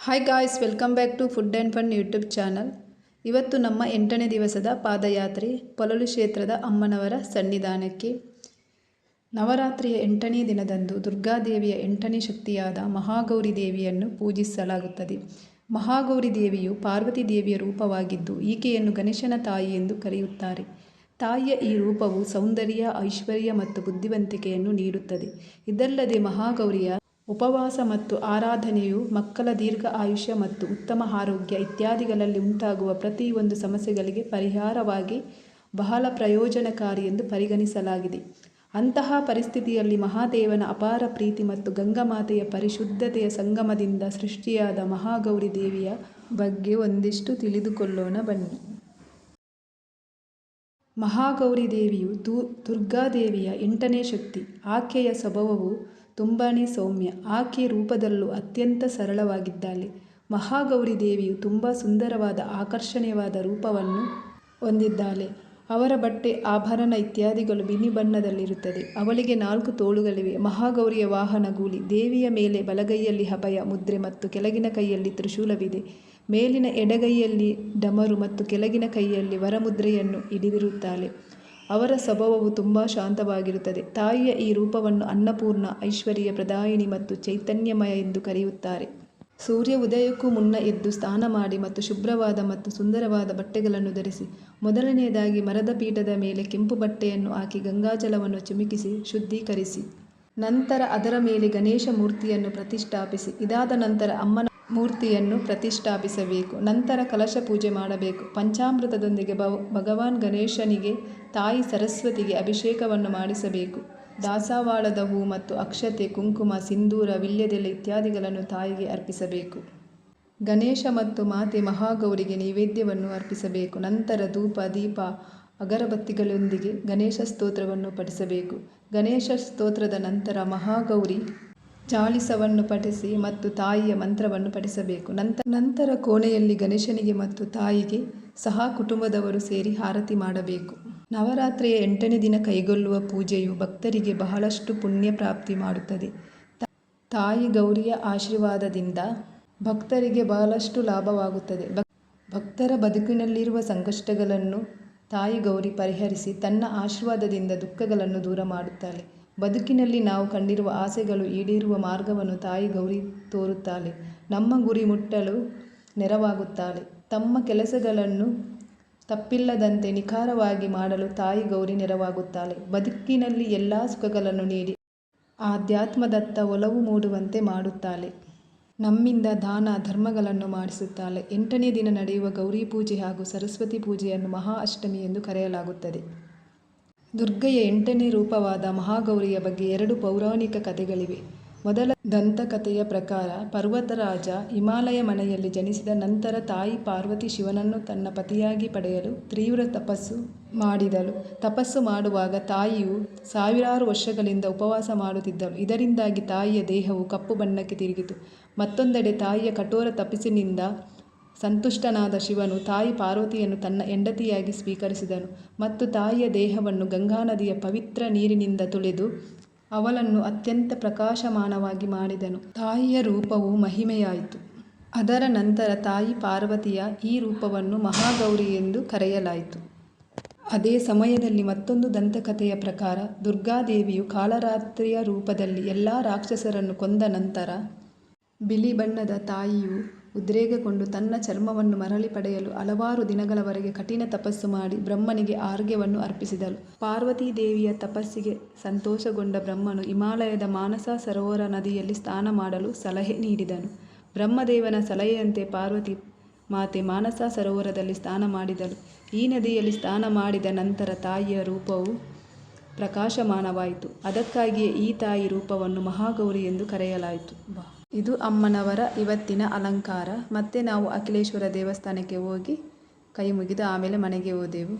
Hi guys welcome back to food and fun YouTube channel ಇವತ್ತು ನಮ್ಮ ಎಂಟನೇ ದಿವಸದ ಪಾದಯಾತ್ರೆ ಪೊಲಲು ಕ್ಷೇತ್ರದ ಅಮ್ಮನವರ ಸನ್ನಿಧಾನಕ್ಕೆ. ನವರಾತ್ರಿಯ ಎಂಟನೇ ದಿನದಂದು ದುರ್ಗಾದೇವಿಯ ಎಂಟನೇ ಶಕ್ತಿಯಾದ ಮಹಾಗೌರಿ ದೇವಿಯನ್ನು ಪೂಜಿಸಲಾಗುತ್ತದೆ. ಮಹಾಗೌರಿ ದೇವಿಯು ಪಾರ್ವತಿ ದೇವಿಯ ರೂಪವಾಗಿದ್ದು ಈಕೆಯನ್ನು ಗಣೇಶನ ತಾಯಿ ಎಂದು ಕರೆಯುತ್ತಾರೆ. ತಾಯಿಯ ಈ ರೂಪವು ಸೌಂದರ್ಯ, ಐಶ್ವರ್ಯ ಮತ್ತು ಬುದ್ಧಿವಂತಿಕೆಯನ್ನು ನೀಡುತ್ತದೆ. ಇದಲ್ಲದೆ ಮಹಾಗೌರಿಯ ಉಪವಾಸ ಮತ್ತು ಆರಾಧನೆಯು ಮಕ್ಕಳ ದೀರ್ಘ ಆಯುಷ್ಯ ಮತ್ತು ಉತ್ತಮ ಆರೋಗ್ಯ ಇತ್ಯಾದಿಗಳಲ್ಲಿ ಉಂಟಾಗುವ ಪ್ರತಿಯೊಂದು ಸಮಸ್ಯೆಗಳಿಗೆ ಪರಿಹಾರವಾಗಿ ಬಹಳ ಪ್ರಯೋಜನಕಾರಿ ಎಂದು ಪರಿಗಣಿಸಲಾಗಿದೆ. ಅಂತಹ ಪರಿಸ್ಥಿತಿಯಲ್ಲಿ ಮಹಾದೇವನ ಅಪಾರ ಪ್ರೀತಿ ಮತ್ತು ಗಂಗಾಮಾತೆಯ ಪರಿಶುದ್ಧತೆಯ ಸಂಗಮದಿಂದ ಸೃಷ್ಟಿಯಾದ ಮಹಾಗೌರಿ ದೇವಿಯ ಬಗ್ಗೆ ಒಂದಿಷ್ಟು ತಿಳಿದುಕೊಳ್ಳೋಣ ಬನ್ನಿ. ಮಹಾಗೌರಿ ದೇವಿಯು ದು, ದುರ್ಗಾದೇವಿಯ ಎಂಟನೇ ಶಕ್ತಿ. ಆಕೆಯ ಸ್ವಭಾವವು ತುಂಬಾ ಸೌಮ್ಯ. ಆಕೆ ರೂಪದಲ್ಲೂ ಅತ್ಯಂತ ಸರಳವಾಗಿದ್ದಾಳೆ. ಮಹಾಗೌರಿ ದೇವಿಯು ತುಂಬ ಸುಂದರವಾದ ಆಕರ್ಷಣೀಯವಾದ ರೂಪವನ್ನು ಹೊಂದಿದ್ದಾಳೆ. ಅವರ ಬಟ್ಟೆ, ಆಭರಣ ಇತ್ಯಾದಿಗಳು ಬಿನಿ ಬಣ್ಣದಲ್ಲಿರುತ್ತದೆ. ಅವಳಿಗೆ ನಾಲ್ಕು ತೋಳುಗಳಿವೆ. ಮಹಾಗೌರಿಯ ವಾಹನ ಗೂಳಿ, ದೇವಿಯ ಮೇಲೆ ಬಲಗೈಯಲ್ಲಿ ಹಭಯ ಮುದ್ರೆ ಮತ್ತು ಕೆಳಗಿನ ಕೈಯಲ್ಲಿ ತ್ರಿಶೂಲವಿದೆ. ಮೇಲಿನ ಎಡಗೈಯಲ್ಲಿ ಡಮರು ಮತ್ತು ಕೆಳಗಿನ ಕೈಯಲ್ಲಿ ವರಮುದ್ರೆಯನ್ನು ಹಿಡಿದಿರುತ್ತಾಳೆ. ಅವರ ಸ್ವಭಾವವು ತುಂಬ ಶಾಂತವಾಗಿರುತ್ತದೆ. ತಾಯಿಯ ಈ ರೂಪವನ್ನು ಅನ್ನಪೂರ್ಣ, ಐಶ್ವರ್ಯ, ಪ್ರದಾಯಿನಿ ಮತ್ತು ಚೈತನ್ಯಮಯ ಎಂದು ಕರೆಯುತ್ತಾರೆ. ಸೂರ್ಯ ಉದಯಕ್ಕೂ ಮುನ್ನ ಎದ್ದು ಸ್ನಾನ ಮಾಡಿ ಮತ್ತು ಶುಭ್ರವಾದ ಮತ್ತು ಸುಂದರವಾದ ಬಟ್ಟೆಗಳನ್ನು ಧರಿಸಿ, ಮೊದಲನೆಯದಾಗಿ ಮರದ ಪೀಠದ ಮೇಲೆ ಕೆಂಪು ಬಟ್ಟೆಯನ್ನು ಹಾಕಿ ಗಂಗಾಜಲವನ್ನು ಚಿಮುಕಿಸಿ ಶುದ್ಧೀಕರಿಸಿ. ನಂತರ ಅದರ ಮೇಲೆ ಗಣೇಶ ಮೂರ್ತಿಯನ್ನು ಪ್ರತಿಷ್ಠಾಪಿಸಿ. ಇದಾದ ನಂತರ ಅಮ್ಮನ ಮೂರ್ತಿಯನ್ನು ಪ್ರತಿಷ್ಠಾಪಿಸಬೇಕು. ನಂತರ ಕಲಶ ಪೂಜೆ ಮಾಡಬೇಕು. ಪಂಚಾಮೃತದೊಂದಿಗೆ ಭವ, ಭಗವಾನ್ ಗಣೇಶನಿಗೆ, ತಾಯಿ ಸರಸ್ವತಿಗೆ ಅಭಿಷೇಕವನ್ನು ಮಾಡಿಸಬೇಕು. ದಾಸವಾಳದ ಹೂ ಮತ್ತು ಅಕ್ಷತೆ, ಕುಂಕುಮ, ಸಿಂಧೂರ ವಿಲ್ಯದೆಲೆ ಇತ್ಯಾದಿಗಳನ್ನು ತಾಯಿಗೆ ಅರ್ಪಿಸಬೇಕು. ಗಣೇಶ ಮತ್ತು ಮಾತೆ ಮಹಾಗೌರಿಗೆ ನೈವೇದ್ಯವನ್ನು ಅರ್ಪಿಸಬೇಕು. ನಂತರ ಧೂಪ, ದೀಪ, ಅಗರಬತ್ತಿಗಳೊಂದಿಗೆ ಗಣೇಶ ಸ್ತೋತ್ರವನ್ನು ಪಠಿಸಬೇಕು. ಗಣೇಶ ಸ್ತೋತ್ರದ ನಂತರ ಮಹಾಗೌರಿ ಚಾಳಿಸವನ್ನು ಪಠಿಸಿ ಮತ್ತು ತಾಯಿಯ ಮಂತ್ರವನ್ನು ಪಠಿಸಬೇಕು. ನಂತರ ನಂತರ ಕೋಣೆಯಲ್ಲಿ ಗಣೇಶನಿಗೆ ಮತ್ತು ತಾಯಿಗೆ ಸಹ ಕುಟುಂಬದವರು ಸೇರಿ ಆರತಿ ಮಾಡಬೇಕು. ನವರಾತ್ರಿಯ ಎಂಟನೇ ದಿನ ಕೈಗೊಳ್ಳುವ ಪೂಜೆಯು ಭಕ್ತರಿಗೆ ಬಹಳಷ್ಟು ಪುಣ್ಯ ಪ್ರಾಪ್ತಿ ಮಾಡುತ್ತದೆ. ತಾಯಿ ಗೌರಿಯ ಆಶೀರ್ವಾದದಿಂದ ಭಕ್ತರಿಗೆ ಬಹಳಷ್ಟು ಲಾಭವಾಗುತ್ತದೆ. ಭಕ್ತರ ಬದುಕಿನಲ್ಲಿರುವ ಸಂಕಷ್ಟಗಳನ್ನು ತಾಯಿ ಗೌರಿ ಪರಿಹರಿಸಿ ತನ್ನ ಆಶೀರ್ವಾದದಿಂದ ದುಃಖಗಳನ್ನು ದೂರ ಮಾಡುತ್ತಾಳೆ. ಬದುಕಿನಲ್ಲಿ ನಾವು ಕಂಡಿರುವ ಆಸೆಗಳು ಈಡೇರುವ ಮಾರ್ಗವನ್ನು ತಾಯಿ ಗೌರಿ ತೋರುತ್ತಾಳೆ. ನಮ್ಮ ಗುರಿ ಮುಟ್ಟಲು ನೆರವಾಗುತ್ತಾಳೆ. ತಮ್ಮ ಕೆಲಸಗಳನ್ನು ತಪ್ಪಿಲ್ಲದಂತೆ ನಿಖಾರವಾಗಿ ಮಾಡಲು ತಾಯಿ ಗೌರಿ ನೆರವಾಗುತ್ತಾಳೆ. ಬದುಕಿನಲ್ಲಿ ಎಲ್ಲ ಸುಖಗಳನ್ನು ನೀಡಿ ಆಧ್ಯಾತ್ಮದತ್ತ ಒಲವು ಮೂಡುವಂತೆ ಮಾಡುತ್ತಾಳೆ. ನಮ್ಮಿಂದ ದಾನ ಧರ್ಮಗಳನ್ನು ಮಾಡಿಸುತ್ತಾಳೆ. ಎಂಟನೇ ದಿನ ನಡೆಯುವ ಗೌರಿ ಪೂಜೆ ಹಾಗೂ ಸರಸ್ವತಿ ಪೂಜೆಯನ್ನು ಮಹಾ ಅಷ್ಟಮಿ ಎಂದು ಕರೆಯಲಾಗುತ್ತದೆ. ದುರ್ಗೆಯ ಎಂಟನೇ ರೂಪವಾದ ಮಹಾಗೌರಿಯ ಬಗ್ಗೆ ಎರಡು ಪೌರಾಣಿಕ ಕಥೆಗಳಿವೆ. ಮೊದಲ ದಂತಕಥೆಯ ಪ್ರಕಾರ, ಪರ್ವತರಾಜ ಹಿಮಾಲಯ ಮನೆಯಲ್ಲಿ ಜನಿಸಿದ ನಂತರ ತಾಯಿ ಪಾರ್ವತಿ ಶಿವನನ್ನು ತನ್ನ ಪತಿಯಾಗಿ ಪಡೆಯಲು ತೀವ್ರ ತಪಸ್ಸು ಮಾಡಿದಳು. ತಪಸ್ಸು ಮಾಡುವಾಗ ತಾಯಿಯು ಸಾವಿರಾರು ವರ್ಷಗಳಿಂದ ಉಪವಾಸ ಮಾಡುತ್ತಿದ್ದಳು. ಇದರಿಂದಾಗಿ ತಾಯಿಯ ದೇಹವು ಕಪ್ಪು ಬಣ್ಣಕ್ಕೆ ತಿರುಗಿತು. ಮತ್ತೊಂದೆಡೆ ತಾಯಿಯ ಕಠೋರ ತಪಸ್ಸಿನಿಂದ ಸಂತುಷ್ಟನಾದ ಶಿವನು ತಾಯಿ ಪಾರ್ವತಿಯನ್ನು ತನ್ನ ಹೆಂಡತಿಯಾಗಿ ಸ್ವೀಕರಿಸಿದನು ಮತ್ತು ತಾಯಿಯ ದೇಹವನ್ನು ಗಂಗಾ ನದಿಯ ಪವಿತ್ರ ನೀರಿನಿಂದ ತೊಳೆದು ಅವಳನ್ನು ಅತ್ಯಂತ ಪ್ರಕಾಶಮಾನವಾಗಿ ಮಾಡಿದನು. ತಾಯಿಯ ರೂಪವು ಮಹಿಮೆಯಾಯಿತು. ಅದರ ನಂತರ ತಾಯಿ ಪಾರ್ವತಿಯ ಈ ರೂಪವನ್ನು ಮಹಾಗೌರಿ ಎಂದು ಕರೆಯಲಾಯಿತು. ಅದೇ ಸಮಯದಲ್ಲಿ ಮತ್ತೊಂದು ದಂತಕಥೆಯ ಪ್ರಕಾರ ದುರ್ಗಾದೇವಿಯು ಕಾಲರಾತ್ರಿಯ ರೂಪದಲ್ಲಿ ಎಲ್ಲ ರಾಕ್ಷಸರನ್ನು ಕೊಂದ ನಂತರ ಬಿಳಿ ಬಣ್ಣದ ತಾಯಿಯು ಉದ್ರೇಕಗೊಂಡು ತನ್ನ ಚರ್ಮವನ್ನು ಮರಳಿ ಪಡೆಯಲು ಹಲವಾರು ದಿನಗಳವರೆಗೆ ಕಠಿಣ ತಪಸ್ಸು ಮಾಡಿ ಬ್ರಹ್ಮನಿಗೆ ಆರ್ಗ್ಯವನ್ನು ಅರ್ಪಿಸಿದಳು. ಪಾರ್ವತೀ ದೇವಿಯ ತಪಸ್ಸಿಗೆ ಸಂತೋಷಗೊಂಡ ಬ್ರಹ್ಮನು ಹಿಮಾಲಯದ ಮಾನಸ ಸರೋವರ ನದಿಯಲ್ಲಿ ಸ್ನಾನ ಮಾಡಲು ಸಲಹೆ ನೀಡಿದನು. ಬ್ರಹ್ಮದೇವನ ಸಲಹೆಯಂತೆ ಪಾರ್ವತಿ ಮಾತೆ ಮಾನಸ ಸರೋವರದಲ್ಲಿ ಸ್ನಾನ ಮಾಡಿದಳು. ಈ ನದಿಯಲ್ಲಿ ಸ್ನಾನ ಮಾಡಿದ ನಂತರ ತಾಯಿಯ ರೂಪವು ಪ್ರಕಾಶಮಾನವಾಯಿತು. ಅದಕ್ಕಾಗಿಯೇ ಈ ತಾಯಿ ರೂಪವನ್ನು ಮಹಾಗೌರಿ ಎಂದು ಕರೆಯಲಾಯಿತು. ಇದು ಅಮ್ಮನವರ ಇವತ್ತಿನ ಅಲಂಕಾರ. ಮತ್ತೆ ನಾವು ಅಖಿಲೇಶ್ವರ ದೇವಸ್ಥಾನಕ್ಕೆ ಹೋಗಿ ಕೈ ಮುಗಿದು ಆಮೇಲೆ ಮನೆಗೆ ಹೋದೆವು.